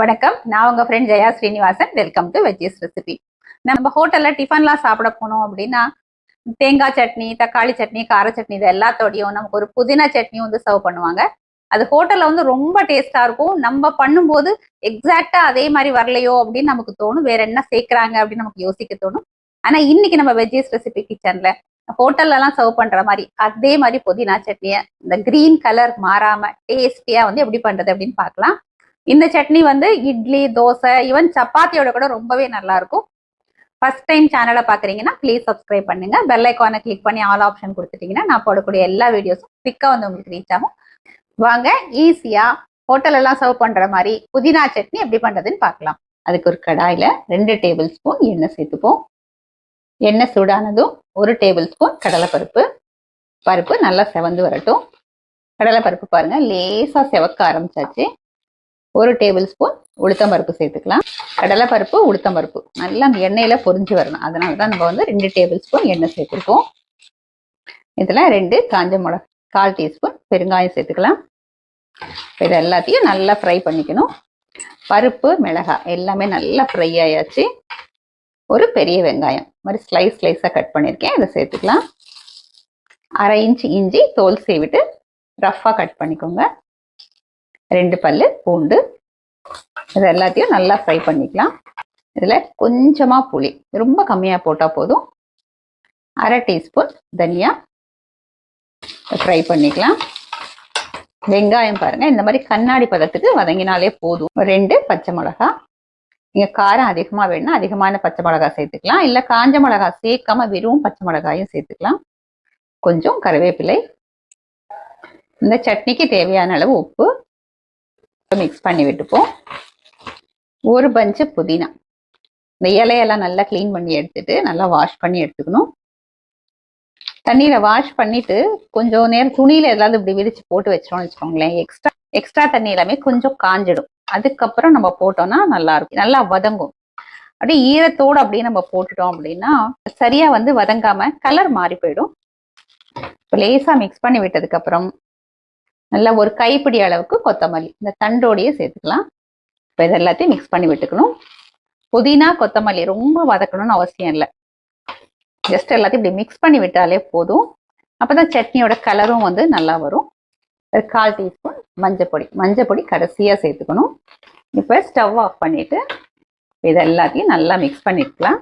வணக்கம். நான் உங்க friend Jaya Srinivasan. Welcome to veggies recipe நம்ம ஹோட்டல்ல டிஃபன்லாம் சாப்பிட போனோம் அப்படின்னா தேங்காய் சட்னி தக்காளி சட்னி கார சட்னி இது எல்லாத்தோடையும் நமக்கு ஒரு புதினா சட்னியும் வந்து சர்வ் பண்ணுவாங்க. அது ஹோட்டல்ல வந்து ரொம்ப டேஸ்டா இருக்கும். நம்ம பண்ணும்போது எக்ஸாக்டா அதே மாதிரி வரலையோ அப்படின்னு நமக்கு தோணும். வேற என்ன சேர்க்கறாங்க அப்படின்னு நமக்கு யோசிக்க தோணும். ஆனா இன்னைக்கு நம்ம வெஜ்ஜீஸ் ரெசிபி கிச்சன்ல ஹோட்டல்ல எல்லாம் சர்வ் பண்ற மாதிரி அதே மாதிரி புதினா சட்னியை இந்த கிரீன் கலர் மாறாம டேஸ்டியா வந்து எப்படி பண்றது அப்படின்னு பார்க்கலாம். இந்த சட்னி வந்து இட்லி தோசை ஈவன் சப்பாத்தியோட கூட ரொம்பவே நல்லா இருக்கும் ஃபர்ஸ்ட் டைம் சேனலை பார்க்குறீங்கன்னா ப்ளீஸ் சப்ஸ்கிரைப் பண்ணுங்க. பெல் ஐக்கானை கிளிக் பண்ணி ஆல் ஆப்ஷன் கொடுத்துட்டீங்கன்னா நான் போடக்கூடிய எல்லா வீடியோஸும் குவிக்காக வந்து உங்களுக்கு ரீச் ஆகும். வாங்க ஈஸியாக ஹோட்டலெல்லாம் சர்வ் பண்ணுற மாதிரி புதினா சட்னி எப்படி பண்ணுறதுன்னு பார்க்கலாம். அதுக்கு ஒரு கடாயில் ரெண்டு டேபிள் ஸ்பூன் எண்ணெய் சேர்த்துப்போம். எண்ணெய் சூடானதும் ஒரு டேபிள் ஸ்பூன் கடலைப்பருப்பு. பருப்பு நல்லா செவந்து வரட்டும். கடலைப்பருப்பு பாருங்கள் லேசாக செவக்க ஆரம்பிச்சாச்சு. ஒரு டேபிள் ஸ்பூன் உளுத்தம்பருப்பு சேர்த்துக்கலாம். கடலைப்பருப்பு உளுத்தம்பருப்பு. நல்லா அந்த எண்ணெயில பொரிஞ்சு வரணும். அதனால தான் நம்ம வந்து ரெண்டு டேபிள் ஸ்பூன் எண்ணெய் சேர்த்துருக்கோம். இதில் ரெண்டு காஞ்ச மிளகா கால் டீஸ்பூன் பெருங்காயம் சேர்த்துக்கலாம். இது எல்லாத்தையும் நல்லா ஃப்ரை பண்ணிக்கணும். பருப்பு மிளகாய் எல்லாமே நல்லா ஃப்ரை ஆயாச்சு. ஒரு பெரிய வெங்காயம். மாதிரி ஸ்லைஸ் ஸ்லைஸாக கட் பண்ணியிருக்கேன் இதை சேர்த்துக்கலாம். அரை இன்ச்சு இஞ்சி தோல் சீவிட்டு ரஃப்பாக கட் பண்ணிக்கோங்க. ரெண்டு பல் பூண்டு. இது எல்லாத்தையும் நல்லா ஃப்ரை பண்ணிக்கலாம். இதில் கொஞ்சமாக புளி. ரொம்ப கம்மியாக போட்டால் போதும். அரை டீஸ்பூன் தனியா ஃப்ரை பண்ணிக்கலாம். வெங்காயம் பாருங்கள் இந்த மாதிரி கண்ணாடி பதத்துக்கு வதங்கினாலே போதும். ரெண்டு பச்சை மிளகா. நீங்கள் காரம் அதிகமாக வேணும்னா அதிகமான பச்சை மிளகா சேர்த்துக்கலாம். இல்லை காஞ்ச மிளகா சேர்க்காம வெறும் பச்சை மிளகாயும் சேர்த்துக்கலாம். கொஞ்சம் கருவேப்பிலை. இந்த சட்னிக்கு தேவையான அளவு உப்பு. மிக்ஸ் பண்ணி விட்டுப்போம். ஒரு பஞ்சு புதினா. இந்த இலையெல்லாம் நல்லா க்ளீன் பண்ணி எடுத்துட்டு நல்லா வாஷ் பண்ணி எடுத்துக்கணும். தண்ணியில வாஷ் பண்ணிட்டு கொஞ்சம் நேரம் துணியில ஏதாவது இப்படி விரிச்சு போட்டு வச்சோம்னு வச்சுக்கோங்களேன். எக்ஸ்ட்ரா எக்ஸ்ட்ரா தண்ணி எல்லாமே கொஞ்சம் காஞ்சிடும். அதுக்கப்புறம் நம்ம போட்டோம்னா நல்லா இருக்கும். நல்லா வதங்கும். அப்படியே ஈரத்தோடு அப்படியே நம்ம போட்டுட்டோம் அப்படின்னா சரியா வந்து வதங்காம கலர் மாறி போயிடும். இப்போ லேசா மிக்ஸ் பண்ணி விட்டதுக்கப்புறம் நல்லா ஒரு கைப்பிடி அளவுக்கு கொத்தமல்லி. இந்த தண்டோடையே சேர்த்துக்கலாம். இப்போ இது எல்லாத்தையும் மிக்ஸ் பண்ணி விட்டுக்கணும். புதினா கொத்தமல்லி ரொம்ப வதக்கணும்னு அவசியம் இல்லை. ஜஸ்ட் எல்லாத்தையும் இப்படி மிக்ஸ் பண்ணி விட்டாலே போதும். அப்போ தான் சட்னியோட கலரும் வந்து நல்லா வரும். ஒரு கால் டீஸ்பூன் மஞ்சப்பொடி மஞ்சப்பொடி கடைசியாக சேர்த்துக்கணும். இப்போ ஸ்டவ் ஆஃப் பண்ணிவிட்டு இது எல்லாத்தையும் நல்லா மிக்ஸ் பண்ணிக்கலாம்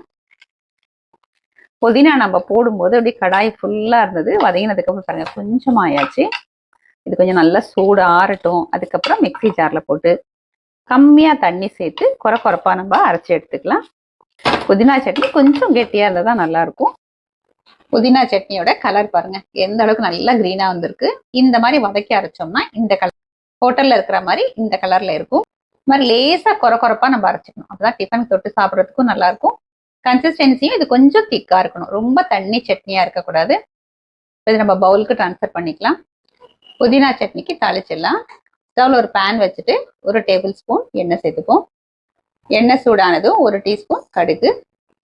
புதினா நம்ம போடும்போது அப்படியே கடாய் ஃபுல்லாக இருந்தது. வதங்கினதுக்கப்புறம் பாருங்கள் கொஞ்சமாக ஆயாச்சு இது கொஞ்சம் நல்லா சூடு ஆறட்டும். அதுக்கப்புறம் மிக்ஸி ஜாரில் போட்டு கம்மியாக தண்ணி சேர்த்து குறை குறைப்பா நம்ம அரைச்சி எடுத்துக்கலாம். புதினா சட்னி கொஞ்சம் கெட்டியாக இருந்தால் தான் நல்லா இருக்கும் புதினா சட்னியோட கலர் பாருங்க. எந்த அளவுக்கு நல்லா க்ரீனாக வந்திருக்கு. இந்த மாதிரி வதக்கி அரைச்சோம்னா இந்த கலர் ஹோட்டல்ல இருக்கிற மாதிரி இந்த கலர்ல இருக்கும். இது மாதிரி லேசா குறை குறைப்பா நம்ம அரைச்சிக்கணும். அப்போதான் டிஃபன் தொட்டு சாப்பிட்றதுக்கும் நல்லா இருக்கும் கன்சிஸ்டன்சியும் இது கொஞ்சம் திக்கா இருக்கணும். ரொம்ப தண்ணி சட்னியா இருக்கக்கூடாது. இது நம்ம பவுலுக்கு ட்ரான்ஸ்ஃபர் பண்ணிக்கலாம். புதினா சட்னிக்கு தாளிச்சிடலாம். ஸ்டவ்ல ஒரு பேன் வச்சுட்டு ஒரு டேபிள் ஸ்பூன் எண்ணெய் சேர்த்துப்போம். எண்ணெய் சூடானதும் ஒரு டீஸ்பூன் கடுகு.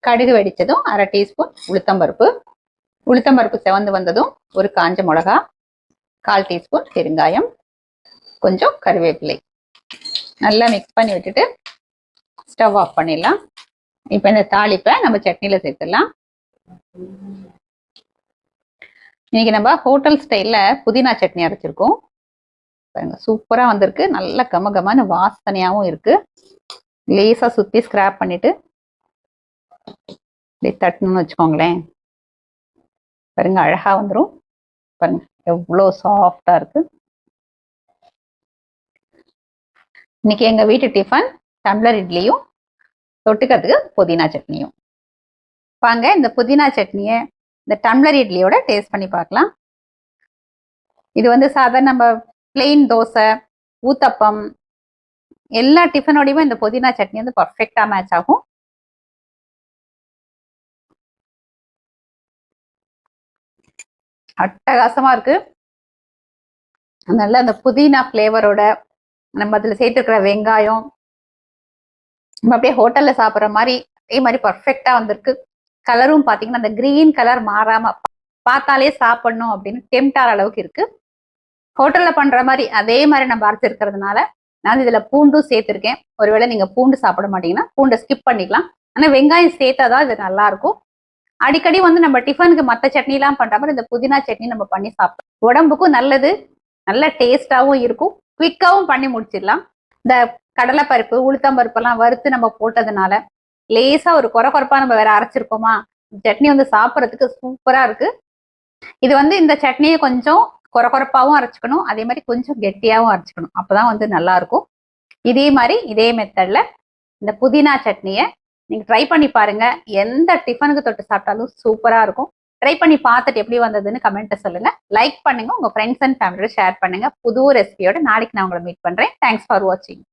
கடுகு வெடித்ததும் அரை டீஸ்பூன் உளுத்தம்பருப்பு உளுத்தம்பருப்பு செவந்து வந்ததும் ஒரு காஞ்ச மிளகா கால் டீஸ்பூன் பெருங்காயம் கொஞ்சம் கருவேப்பிலை. நல்லா மிக்ஸ் பண்ணி விட்டுட்டு ஸ்டவ் ஆஃப் பண்ணிடலாம். இப்போ இந்த தாளிப்பை நம்ம சட்னியில் சேர்த்துடலாம். இன்னைக்கு நம்ம ஹோட்டல் ஸ்டைலில் புதினா சட்னி அரைச்சிருக்கோம். பாருங்க சூப்பராக வந்திருக்கு. நல்ல கம கமான வாசனையாகவும் இருக்கு. லேசாக சுற்றி ஸ்க்ராப் பண்ணிட்டு இப்படி தட்டணும்னு வச்சுக்கோங்களேன். பாருங்க அழகா வந்துடும் பாருங்க எவ்வளோ சாஃப்டா இருக்கு. இன்னைக்கு எங்க வீட்டு டிஃபன் டம்ளர் இட்லியும் தொட்டுக்கிறதுக்கு புதினா சட்னியும். வாங்க இந்த புதினா சட்னியை இந்த டம்ளர் இட்லியோட டேஸ்ட் பண்ணி பார்க்கலாம். இது வந்து சாதாரண நம்ம பிளெயின் தோசை ஊத்தப்பம் எல்லா டிஃபனோடையுமே இந்த புதினா சட்னி வந்து பர்ஃபெக்டாக மேட்ச் ஆகும். அட்டகாசமாக இருக்கு. நல்ல அந்த புதினா ஃப்ளேவரோட நம்ம அதில் சேர்த்துருக்கிற வெங்காயம் நம்ம அப்படியே ஹோட்டலில் சாப்பிட்ற மாதிரி அதே மாதிரி பர்ஃபெக்டாக வந்திருக்கு. கலரும் பார்த்தீங்கன்னா அந்த கிரீன் கலர் மாறாம பார்த்தாலே சாப்பிடணும் அப்படின்னு டெம்டார் அளவுக்கு இருக்கு. ஹோட்டல்ல பண்ற மாதிரி அதே மாதிரி நம்ம அரைச்சிருக்கிறதுனால நான் இதுல பூண்டும் சேர்த்திருக்கேன். ஒருவேளை நீங்க பூண்டு சாப்பிட மாட்டீங்கன்னா பூண்டை ஸ்கிப் பண்ணிக்கலாம். ஆனா வெங்காயம் சேர்த்தாதான் இது நல்லா இருக்கும் அடிக்கடி வந்து நம்ம டிஃபனுக்கு மற்ற சட்னிலாம் பண்ற மாதிரி இந்த புதினா சட்னி நம்ம பண்ணி சாப்பிடலாம். உடம்புக்கும் நல்லது நல்ல டேஸ்டாகவும் இருக்கும். குவிக்காவும் பண்ணி முடிச்சிடலாம். இந்த கடலைப்பருப்பு உளுத்தம்பருப்பு எல்லாம் வறுத்து நம்ம போட்டதுனால லேசா ஒரு குறை குறைப்பா நம்ம வேற அரைச்சிருக்கோமா சட்னி வந்து சாப்பிட்றதுக்கு சூப்பரா இருக்கு. இது வந்து இந்த சட்னியை கொஞ்சம் குறை குறைப்பாகவும் அரைச்சிக்கணும். அதே மாதிரி கொஞ்சம் கெட்டியாகவும் அரைச்சிக்கணும். அப்பதான் வந்து நல்லா இருக்கும். இதே மாதிரி இதே மெத்தட்ல இந்த புதினா சட்னியை நீங்க ட்ரை பண்ணி பாருங்க. எந்த டிஃபனுக்கு தொட்டு சாப்பிட்டாலும் சூப்பரா இருக்கும். ட்ரை பண்ணி பார்த்துட்டு எப்படி வந்ததுன்னு கமெண்ட்டை சொல்லுங்க. லைக் பண்ணுங்க. உங்க ஃப்ரெண்ட்ஸ் அண்ட் ஃபேமிலியோட ஷேர் பண்ணுங்க. புது ரெசிபியோட நாளைக்கு நான் உங்களை மீட் பண்றேன். தேங்க்ஸ் ஃபார் வாட்சிங்